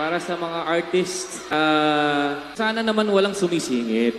Para sa mga artist, ah, sana naman walang sumisingit.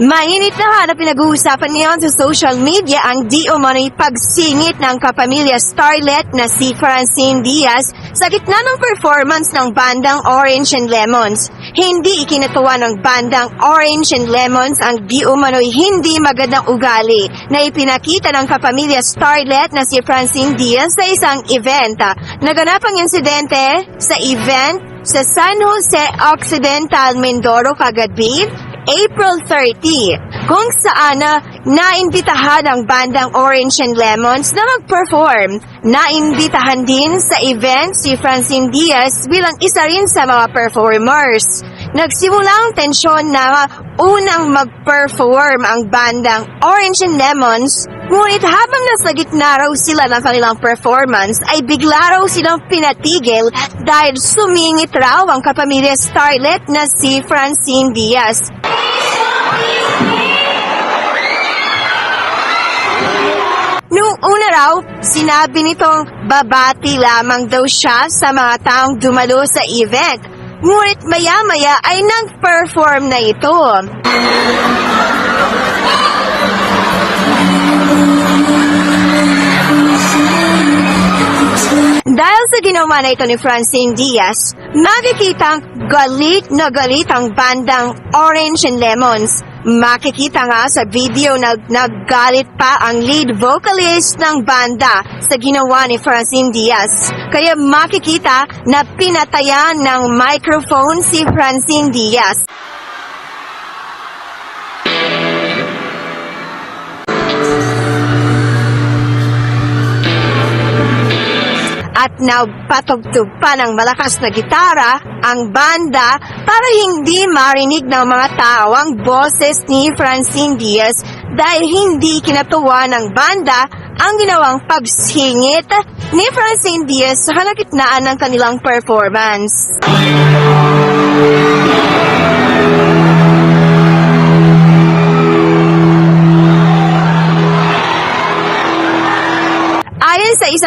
Mainit na na pinag-uusapan ngayon sa social media ang di umano'y pagsingit ng kapamilya starlet na si Francine Diaz sa gitna ng performance ng bandang Orange and Lemons. Hindi ikinatuwa ng bandang Orange and Lemons ang di umano'y hindi magandang ugali na ipinakita ng kapamilya starlet na si Francine Diaz sa isang event. Naganap ang insidente sa event sa San Jose Occidental, Mindoro, kagabi, April 30, kung saan na naimbitahan ang bandang Orange and Lemons na mag-perform. Naimbitahan din sa event si Francine Diaz bilang isa rin sa mga performers. Nagsimula ang tensyon na unang mag-perform ang bandang Orange and Lemons, ngunit habang nasa gitna raw sila ng kanilang performance ay bigla raw silang pinatigil dahil sumingit raw ang kapamilya starlet na si Francine Diaz. Nung una raw, sinabi nitong babati lamang daw siya sa mga taong dumalo sa event. Ngunit maya-maya ay nag-perform na ito. Dahil sa ginawa na ito ni Francine Diaz, makikitang galit na galit ang bandang Orange and Lemons. Makikita nga sa video na naggalit pa ang lead vocalist ng banda sa ginawa ni Francine Diaz. Kaya makikita na pinatayan ng microphone si Francine Diaz. At nagpatugtog pa ng malakas na gitara ang banda para hindi marinig ng mga tao ang boses ni Francine Diaz dahil hindi kinatuwa ng banda ang ginawang pagsingit ni Francine Diaz sa kalagitnaan ng kanilang performance.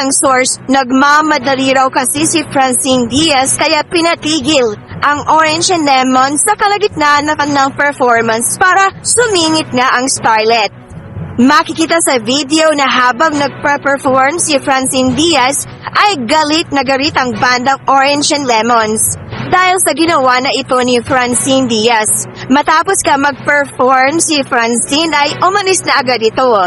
Isang source, nagmamadali raw kasi si Francine Diaz kaya pinatigil ang Orange and Lemon sa kalagitnaan ng kanilang performance para sumingit nga ang Starlet. Makikita sa video na habang nagpa-perform si Francine Diaz ay galit na galit ang bandang Orange and Lemons dahil sa ginawa na ito ni Francine Diaz. Matapos ka mag-perform si Francine ay umalis na agad ito.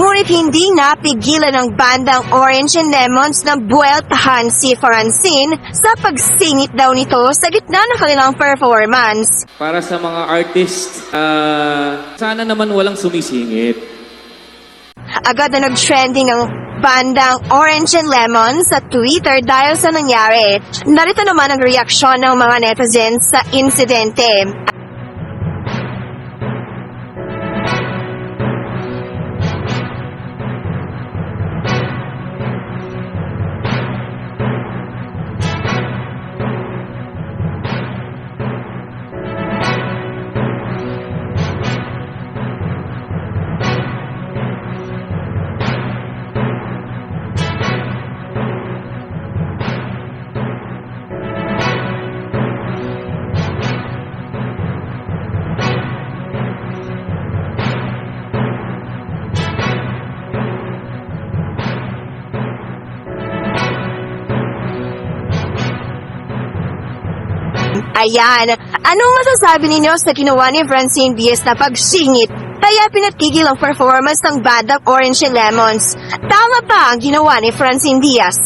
Ngunit hindi napigilan ng bandang Orange and Lemons na buweltahan si Francine sa pagsingit daw nito sa gitna ng kanilang performance. Para sa mga artist, ah, sana naman walang sumisingit. Agad na nag-trending ang bandang Orange and Lemons sa Twitter dahil sa nangyari. Narito naman ang reaksyon ng mga netizens sa insidente. Ayan, anong masasabi ninyo sa ginawa ni Francine Diaz na pagsingit kaya pinatigil ang performance ng bandang Orange Lemons? Tama ba ang ginawa ni Francine Diaz?